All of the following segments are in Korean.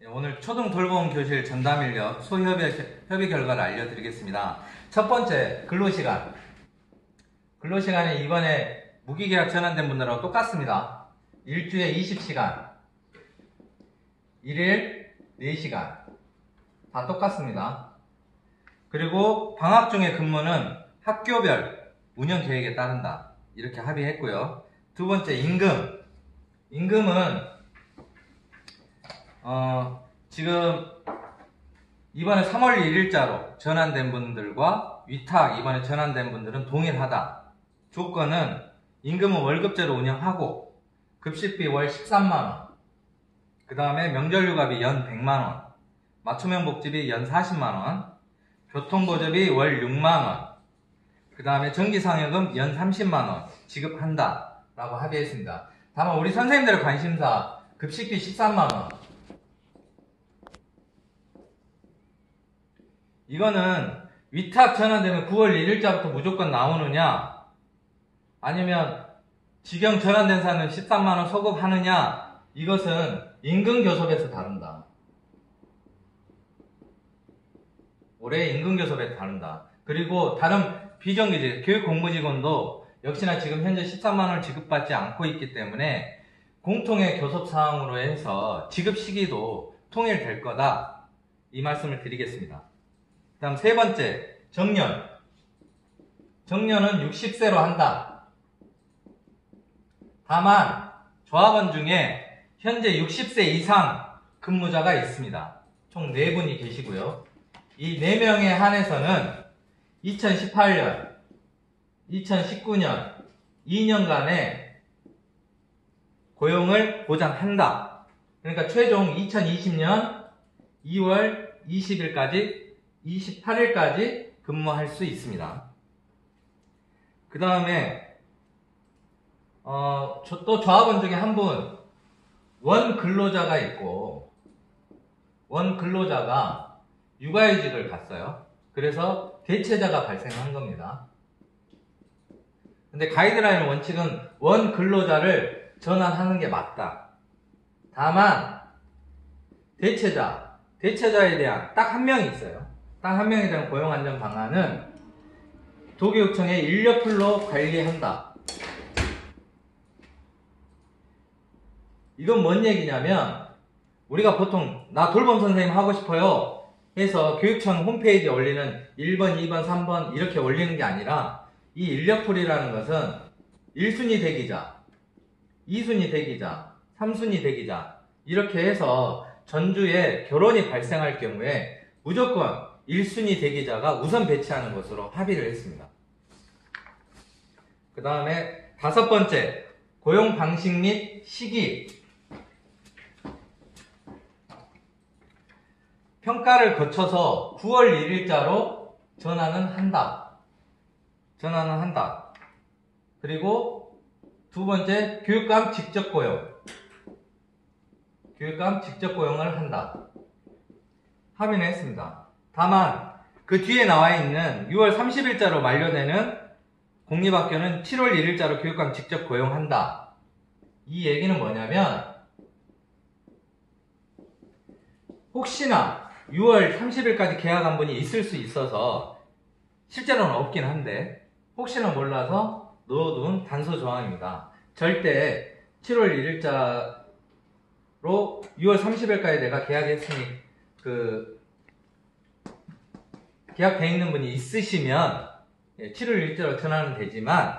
예, 오늘 초등 돌봄 교실 전담 인력 소협의 협의 결과를 알려드리겠습니다. 첫 번째 근로시간. 근로시간이 이번에 무기계약 전환된 분들하고 똑같습니다. 일주에 20시간, 일일 4시간 다 똑같습니다. 그리고 방학 중에 근무는 학교별 운영 계획에 따른다. 이렇게 합의했고요. 두 번째 임금. 임금은 어, 지금 이번에 3월 1일자로 전환된 분들과 위탁 이번에 전환된 분들은 동일하다. 조건은 임금은 월급제로 운영하고 급식비 월 13만원 그 다음에 명절휴가비 연 100만원 맞춤형 복지비 연 40만원 교통보조비 월 6만원 그 다음에 전기상여금 연 30만원 지급한다 라고 합의했습니다. 다만 우리 선생님들의 관심사 급식비 13만원 이거는 위탁 전환되면 9월 1일자부터 무조건 나오느냐 아니면 직영 전환된 사람은 13만원 소급하느냐 이것은 임금교섭에서 다른다. 올해 임금교섭에서 다른다. 그리고 다른 비정규직 교육공무직원도 역시나 지금 현재 13만원을 지급받지 않고 있기 때문에 공통의 교섭사항으로 해서 지급 시기도 통일될 거다. 이 말씀을 드리겠습니다. 그 다음 세 번째, 정년. 정년은 60세로 한다. 다만, 조합원 중에 현재 60세 이상 근무자가 있습니다. 총 4분이 계시고요. 이 4명에 한해서는 2018년, 2019년, 2년간의 고용을 보장한다. 그러니까 최종 2020년 2월 20일까지 28일까지 근무할 수 있습니다. 그 다음에 어, 또 조합원 중에 한 분 원 근로자가 있고 원 근로자가 육아휴직을 갔어요. 그래서 대체자가 발생한 겁니다. 근데 가이드라인 원칙은 원 근로자를 전환하는 게 맞다. 다만 대체자, 대체자에 대한 딱 한 명이 있어요. 딱 한 명에 대한 고용 안전 방안은 도교육청의 인력풀로 관리한다. 이건 뭔 얘기냐면 우리가 보통 나 돌봄 선생님 하고 싶어요 해서 교육청 홈페이지에 올리는 1번, 2번, 3번 이렇게 올리는 게 아니라 이 인력풀이라는 것은 1순위 대기자, 2순위 대기자, 3순위 대기자 이렇게 해서 전주에 결혼이 발생할 경우에 무조건 1순위 대기자가 우선 배치하는 것으로 합의를 했습니다. 그 다음에 다섯 번째, 고용 방식 및 시기. 평가를 거쳐서 9월 1일자로 전환은 한다. 전환은 한다. 그리고 두 번째, 교육감 직접 고용. 교육감 직접 고용을 한다. 합의는 했습니다. 다만 그 뒤에 나와 있는 6월 30일자로 만료되는 공립학교는 7월 1일자로 교육감 직접 고용한다. 이 얘기는 뭐냐면 혹시나 6월 30일까지 계약한 분이 있을 수 있어서 실제로는 없긴 한데 혹시나 몰라서 넣어둔 단서 조항입니다. 절대 7월 1일자로 6월 30일까지 내가 계약했으니 그 계약돼 있는 분이 있으시면 7월 1일자로 전환은 되지만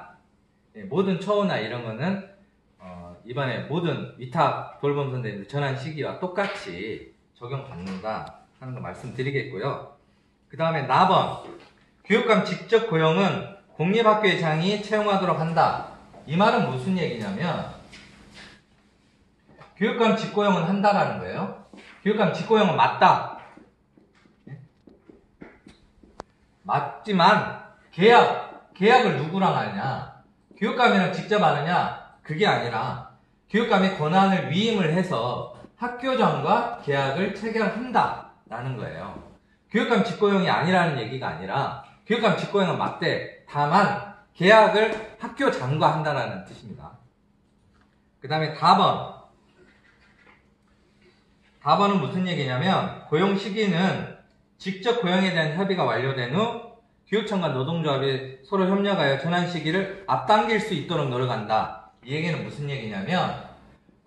예, 모든 처우나 이런 거는 어, 이번에 모든 위탁 돌봄 선생님들 전환 시기와 똑같이 적용받는다 하는 거 말씀드리겠고요. 그 다음에 나번 교육감 직접 고용은 공립학교의 장이 채용하도록 한다. 이 말은 무슨 얘기냐면 교육감 직고용은 한다라는 거예요. 교육감 직고용은 맞다. 맞지만 계약 계약을 누구랑 하느냐? 교육감이랑 직접 하느냐? 그게 아니라 교육감이 권한을 위임을 해서 학교장과 계약을 체결한다라는 거예요. 교육감 직고용이 아니라는 얘기가 아니라 교육감 직고용은 맞대. 다만 계약을 학교장과 한다라는 뜻입니다. 그 다음에 4번 4번은 무슨 얘기냐면 고용 시기는 직접 고용에 대한 협의가 완료된 후 교육청과 노동조합이 서로 협력하여 전환 시기를 앞당길 수 있도록 노력한다. 이 얘기는 무슨 얘기냐면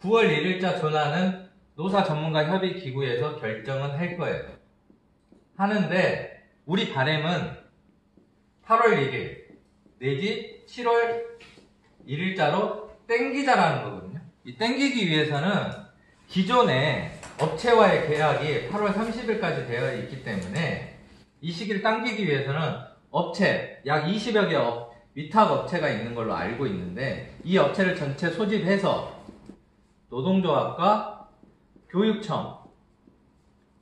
9월 1일자 전환은 노사 전문가 협의 기구에서 결정은 할 거예요. 하는데 우리 바램은 8월 1일 내지 7월 1일자로 땡기자라는 거거든요. 이 땡기기 위해서는 기존에 업체와의 계약이 8월 30일까지 되어 있기 때문에 이 시기를 당기기 위해서는 업체 약 20여 개 업, 위탁 업체가 있는 걸로 알고 있는데 이 업체를 전체 소집해서 노동조합과 교육청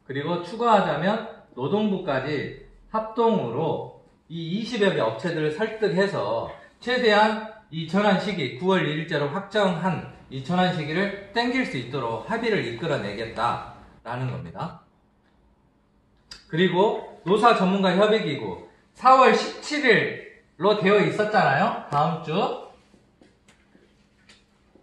그리고 추가하자면 노동부까지 합동으로 이 20여 개 업체들을 설득해서 최대한 이 전환 시기 9월 1일자로 확정한 이 전환 시기를 땡길 수 있도록 합의를 이끌어내겠다라는 겁니다. 그리고 노사 전문가 협의기구 4월 17일로 되어 있었잖아요. 다음 주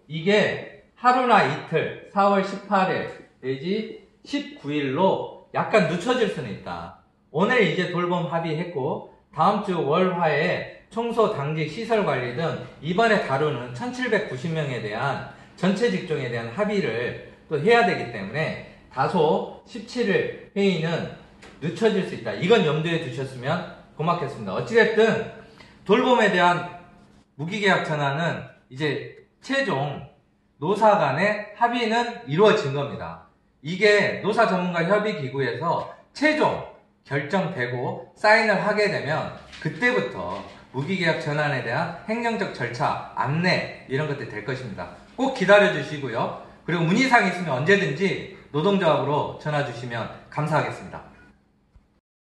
이게 하루나 이틀 4월 18일 내지 19일로 약간 늦춰질 수는 있다. 오늘 이제 돌봄 합의했고 다음 주 월화에 청소, 당직, 시설 관리 등 이번에 다루는 1790명에 대한 전체 직종에 대한 합의를 또 해야 되기 때문에 다소 17일 회의는 늦춰질 수 있다. 이건 염두에 두셨으면 고맙겠습니다. 어찌됐든 돌봄에 대한 무기계약 전환은 이제 최종 노사 간의 합의는 이루어진 겁니다. 이게 노사 전문가 협의 기구에서 최종 결정되고 사인을 하게 되면 그때부터 무기계약 전환에 대한 행정적 절차, 안내 이런 것들이 될 것입니다. 꼭 기다려 주시고요. 그리고 문의사항 있으면 언제든지 노동조합으로 전화 주시면 감사하겠습니다.